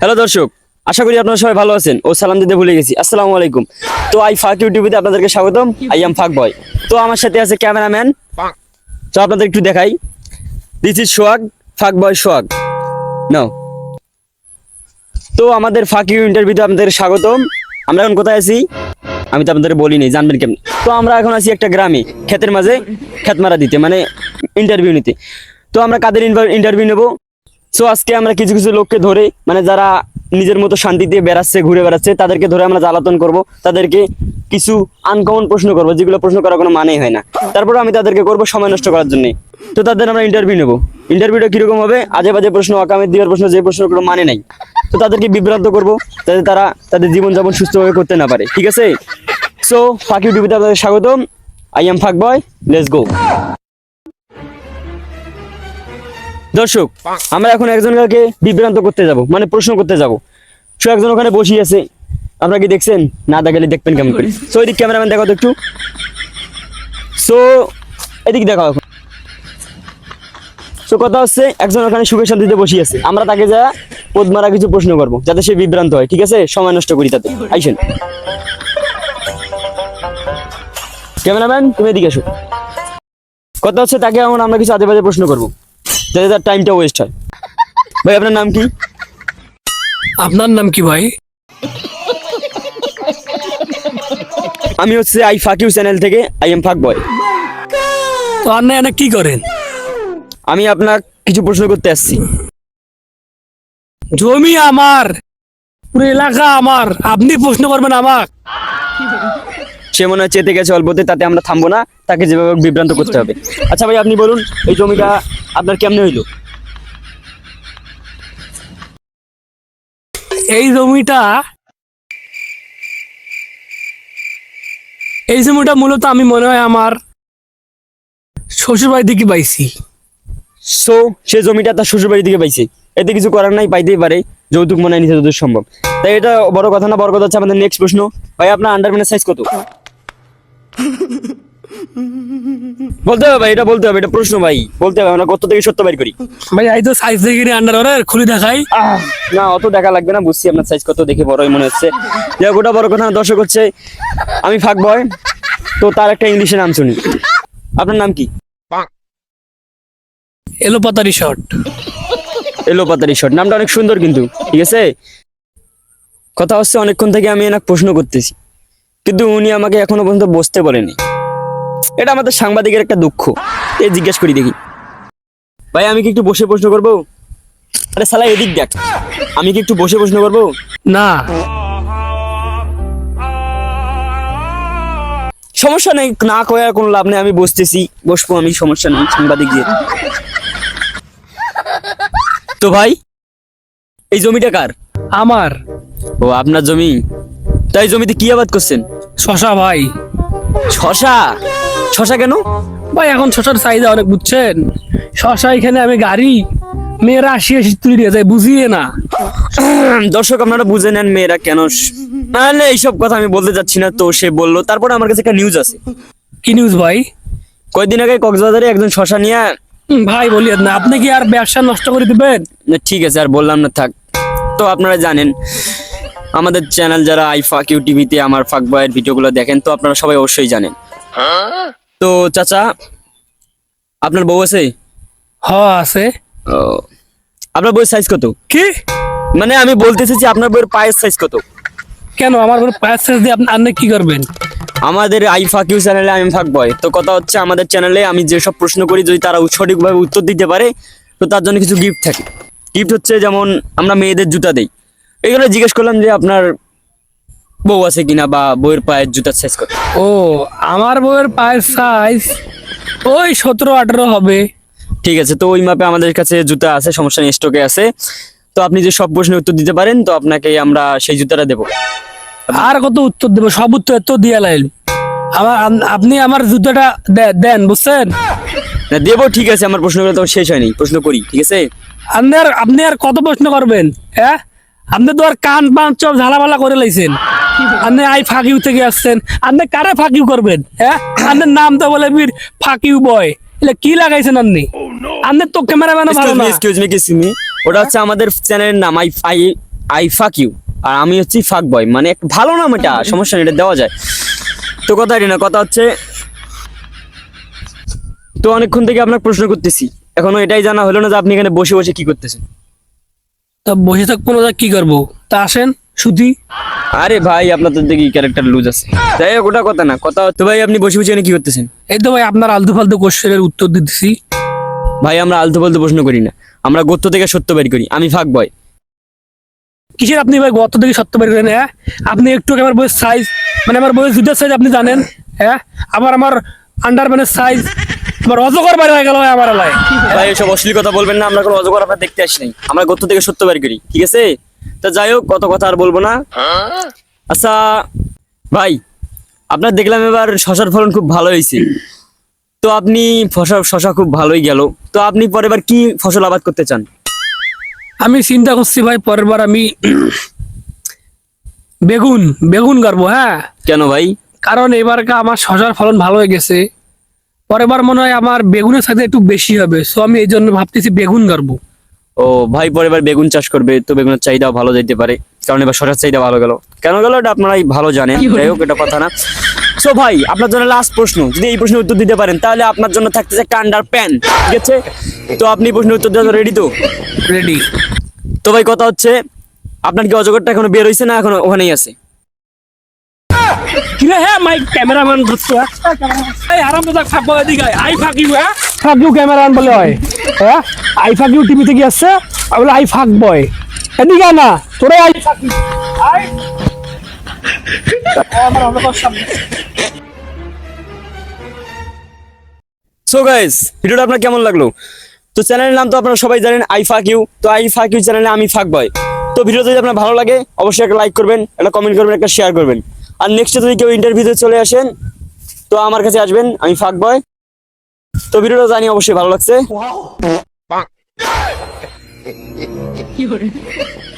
Hello দর্শক, আশা করি আপনারা সবাই ভালো আছেন ও সালাম দিতে ভুলে গেছি। আসসালামু আলাইকুম। তো আই ফাক ইউটিউবে আপনাদেরকে স্বাগতম। I am fuck boy. তো আমার সাথে আছে ক্যামেরাম্যান। তো আপনাদের একটু দেখাই। দিস ইজ সোয়াগ ফাক বয় সোয়াগ নাও। তো আমাদের ফাক ইউ ইন্টারভিউতে আপনাদের স্বাগতম। আমরা এখন কোথায় আছি? আমি তো আপনাদের বলিনি, জানবেন কেমন? তো আমরা এখন আছি একটা গ্রামে, ক্ষেতের মাঝে ক্ষেত মারা দিতে মানে ইন্টারভিউ নিতে। তো আমরা কাদের ইন্টারভিউ নেব? সো আজকে আমরা কিছু কিছু লোককে ধরে মানে যারা নিজের মতো শান্তিতে বেড়াচ্ছে, ঘুরে বেড়াচ্ছে, তাদেরকে ধরে আমরা জ্বালাতন করব। তাদেরকে কিছু আনকমন প্রশ্ন করব, যেগুলো প্রশ্ন করার কোনো মানেই হয় না। তারপরে আমি তাদেরকে করব সময় নষ্ট করার জন্য। তো তাদের আমরা ইন্টারভিউ নেব। ইন্টারভিউটা কীরকম হবে? আজে বাজে প্রশ্ন আকামের দিবার প্রশ্ন, যে প্রশ্ন কোনো মানে নাই। তো তাদেরকে বিভ্রান্ত করব, যাতে তারা তাদের জীবনযাপন সুস্থভাবে করতে না পারে। ঠিক আছে? সো ফাঁক ইউটিউবিতে আপনাদের স্বাগতম। I am fuck boy let's go দর্শক, আমরা এখন একজনকে বিভ্রান্ত করতে যাব মানে প্রশ্ন করতে যাব। সো একজন ওখানে বসিয়ে আছে। আপনারা কি দেখছেন? না দেখালে দেখবেন কেমন করে। সো এদিক ক্যামেরাম্যান দেখো তো একটু। সো এদিক দেখাও এখন। সো কথা হচ্ছে, একজন ওখানে সুখে শান্তিতে বসিয়ে আছে। আমরা তাকে যা পদ মারা কিছু প্রশ্ন করব, যাতে সে বিভ্রান্ত হয়, ঠিক আছে? সময় নষ্ট করি তাতে। আইসেন। ক্যামেরাম্যান, তুমি এদিকে এসো। কথা হচ্ছে, তাকে এখন আমরা কিছু আজে বাজে প্রশ্ন করব। যাতে তার টাইমটা ওয়েস্ট হয়। ভাই আপনার নাম কি? আপনার নাম কি ভাই? আমি হচ্ছে আই ফাকিউ চ্যানেল থেকে আই এম ফাক বয়। তো আপনি এনে কি করেন? আমি আপনার কিছু প্রশ্ন করতে আসছি। জমি আমার পুরো এলাকা আমার। আপনি প্রশ্ন করবেন আমার সে মনে হয় চেতে গেছে অল্পতে তাতে আমরা থামবো না তাকে যেভাবে বিভ্রান্ত করতে হবে। আচ্ছা ভাই আপনি বলুন এই জমিটা আপনার কেমনে হইল? এই জমিটা এই জমিটা মূলত আমি মনে হয় আমার শ্বশুরবাড়ি দিকে পাইছি। সো সে জমিটা তার শ্বশুর বাড়ি থেকে পাইছে। এতে কিছু করার নাই পাইতেই পারে যৌতুক মনে হয় নিচে যতদূর সম্ভব। তাই এটা বড় কথা না বড় কথা হচ্ছে আমাদের নেক্সট প্রশ্ন। ভাই আপনার আন্ডারম্যানের সাইজ কত? বলতে হবে ভাই এটা বলতে হবে এটা প্রশ্ন ভাই। বলতে হবে আমরা কত থেকে সত্য বাইর করি? ভাই এই তো সাইজ দেখে নি আন্ডার খুলে দেখাই। না অত দেখা লাগবে না বুঝছি আপনার সাইজ কত দেখে বড়ই মনে হচ্ছে। যাই ওটা বড় কথা দর্শক হচ্ছে আমি ফাঁক বয় তো তার একটা ইংলিশে নাম শুনি। আপনার নাম কি? এলো পাতারি শর্ট এলো পাতারি শট নামটা অনেক সুন্দর কিন্তু ঠিক আছে? কথা হচ্ছে অনেকক্ষণ থেকে আমি এনাকে প্রশ্ন করতেছি। কিন্তু উনি আমাকে এখনও পর্যন্ত বসতে বলেনি। এটা আমাদের সাংবাদিকের একটা দুঃখ। এই জিজ্ঞেস করি দেখি। ভাই আমি কি একটু বসে প্রশ্ন করব? আরে সালা এদিক দেখ। আমি কি একটু বসে প্রশ্ন করব? না। সমস্যা নেই না কয়ার কোনো লাভ নেই আমি বসতেছি। বসবো আমি সমস্যা নেই সাংবাদিক দিয়ে। তো ভাই এই জমিটা কার? আমার। ও আপনার জমি? তাই জমিতে কি আবাদ করছেন? শশা ভাই। শশা? শশা কেন? ভাই এখন শশার চাহিদা অনেক বুঝছেন? শশা এখানে আমি গাড়ি মেয়েরা আসি আসি তুলে দিয়ে যায় বুঝিয়ে না। দর্শক আপনারা বুঝে নেন মেয়েরা কেন নাহলে এইসব কথা আমি বলতে যাচ্ছি না তো সে বলল। তারপরে আমার কাছে একটা নিউজ আছে। কি নিউজ ভাই? কয়েকদিন আগে কক্সবাজারে একজন শশা নিয়ে ভাই বলি না। আপনি কি আর ব্যবসা নষ্ট করে দিবেন? ঠিক আছে আর বললাম না থাক। তো আপনারা জানেন। আমাদের চ্যানেল যারা আই ফাক ইউ টিভিতে আমার ফাক বয়ের ভিডিওগুলো দেখেন তো আপনারা সবাই অবশ্যই জানেন। তো চাচা আপনার বউ আছে? হ আছে। ও, আপনার বউয়ের সাইজ কত? কি? মানে আমি বলতেছি যে আপনার বউয়ের পায়ের সাইজ কত? কেন? আমার কোনো পায়ের সাইজ দিয়ে আপনি আপনি কি করবেন? আমাদের আই ফাক ইউ চ্যানেলে আমি ফাক বয়। তো কথা হচ্ছে আমাদের চ্যানেলে আমি যেসব প্রশ্ন করি যদি তারা সঠিকভাবে উত্তর দিতে পারে তো তার জন্য কিছু গিফট থাকে। গিফট হচ্ছে যেমন আমরা মেয়েদের জুতা দেই। এগুলো জিজ্ঞেস করলাম যে আপনার বউ আছে কিনা বা বউয়ের পায়ের জুতার সাইজ কত? ও আমার বউয়ের পায়ের সাইজ ওই সতেরো আঠারো হবে। ঠিক আছে তো ওই মাপে আমাদের কাছে জুতা আছে সমস্যা নেই স্টকে আছে। তো আপনি যে সব প্রশ্নের উত্তর দিতে পারেন তো আপনাকে আমরা সেই জুতাটা দেবো। আর কত উত্তর দেবো? সব উত্তর এত দিয়ে লাইল। আমার আপনি আমার জুতোটা দেন বুঝছেন? না দেবো ঠিক আছে আমার প্রশ্নগুলো তো শেষ হয়নি প্রশ্ন করি ঠিক আছে? আপনি আর আপনি আর কত প্রশ্ন করবেন হ্যাঁ? আপনি তো আর কান পান সব ঝালাপালা করে লাইছেন। আপনি আই ফাঁকিউ থেকে আসছেন। আপনি কারে ফাঁকিউ করবেন হ্যাঁ? আপনার নাম তো বলে বীর ফাঁকিউ বয়। এলে কি লাগাইছেন আপনি? আপনি তো ক্যামেরাম্যানও ভালো না। এক্সকিউজ মি এক্সকিউজ মি ওটা হচ্ছে আমাদের চ্যানেলের নাম I I I fuck you আর আমি হচ্ছি ফাক বয়। মানে ভালো নাম এটা সমস্যা নেই এটা দেওয়া যায়। তো কথা এটি না কথা হচ্ছে তো অনেকক্ষণ থেকে আপনার প্রশ্ন করতেছি। এখনও এটাই জানা হলো না যে আপনি এখানে বসে বসে কি করতেছেন। তা বসে থাকব না কি করব? তা আসেন সুতি আরে ভাই আপনার তো দেখি ক্যারেক্টার লুজ আছে। যাই হোক ওটা কথা না কথা তো ভাই আপনি বসে বসে এখানে কি করতেছেন? এই তো ভাই আপনার আলতু ফালতু কোশ্চেনের উত্তর দিতেছি। ভাই আমরা আলতু ফালতু প্রশ্ন করি না। আমরা গত্য থেকে সত্য বের করি। আমি ফাঁক বয় কিসের আপনি ভাই গত থেকে সত্য বের করেন হ্যাঁ? আপনি একটু আমার বইয়ের সাইজ মানে আমার বইয়ের জুতার সাইজ আপনি জানেন হ্যাঁ? আবার আমার আন্ডারম্যানের সাইজ আমার অজগর বাইরে হয়ে গেল আমার এলাকায় ভাই এসব অশ্লীল কথা বলবেন না আমরা কোনো অজগর আপনার দেখতে আসি নাই। আমরা গত্য থেকে সত্য বের করি ঠিক আছে? তো যাই হোক কত কথা আর বলব না। আচ্ছা ভাই আপনার দেখলাম এবার শশার ফলন খুব ভালো হয়েছে। তো আপনি ফসা শশা খুব ভালোই গেল। তো আপনি পরের বার কি ফসল আবাদ করতে চান? আমি চিন্তা করছি ভাই পরের বার আমি বেগুন বেগুন করব হ্যাঁ। কেন ভাই? কারণ এবার আমার শশার ফলন ভালো হয়ে গেছে। পরের বার মনে হয় আমার বেগুনের সাথে একটু বেশি হবে সো আমি এই জন্য ভাবতেছি বেগুন করব ও ভাই পরের বার বেগুন চাষ করবে তো বেগুনের চাহিদাও ভালো যেতে পারে কারণ এবার শশার চাহিদা ভালো গেল। কেন গেল? এটা আপনারাই ভালো জানেন যাই হোক এটা কথা না। সো ভাই আপনার জন্য লাস্ট প্রশ্ন যদি এই প্রশ্নের উত্তর দিতে পারেন তাহলে আপনার জন্য থাকতেছে কান্ডার প্যান ঠিক আছে? তো আপনি প্রশ্নের উত্তর দেওয়ার রেডি তো? রেডি তো ভাই কথা হচ্ছে আপনার কি অজগরটা এখনও বের হয়েছে না এখনও ওখানেই আছে? কিরে হ্যাঁ মাইক ক্যামেরাম্যান ধরছো? এই আরাম তো ফাঁকবো এদিকে আই ফাঁক ইউ হ্যাঁ ফাঁক ইউ ক্যামেরাম্যান বলে হয় হ্যাঁ আই ফাঁক ইউ আসছে আর বলে আই ফাঁক বয় এদিকে না তোরে আই ফাঁক ইউ আই। আমার অনেক সামনে সো গাইস ভিডিওটা আপনার কেমন লাগল? তো চ্যানেলের নাম তো আপনারা সবাই জানেন আই ফাক ইউ তো আই ফাক ইউ চ্যানেলে আমি ফাক বয় তো ভিডিও যদি আপনার ভালো লাগে অবশ্যই একটা লাইক করবেন একটা কমেন্ট করবেন একটা শেয়ার করবেন। আর নেক্সট যদি কেউ ইন্টারভিউতে চলে আসেন তো আমার কাছে আসবেন আমি ফাঁক বয় তো ভিডিওটা জানি অবশ্যই ভালো লাগছে।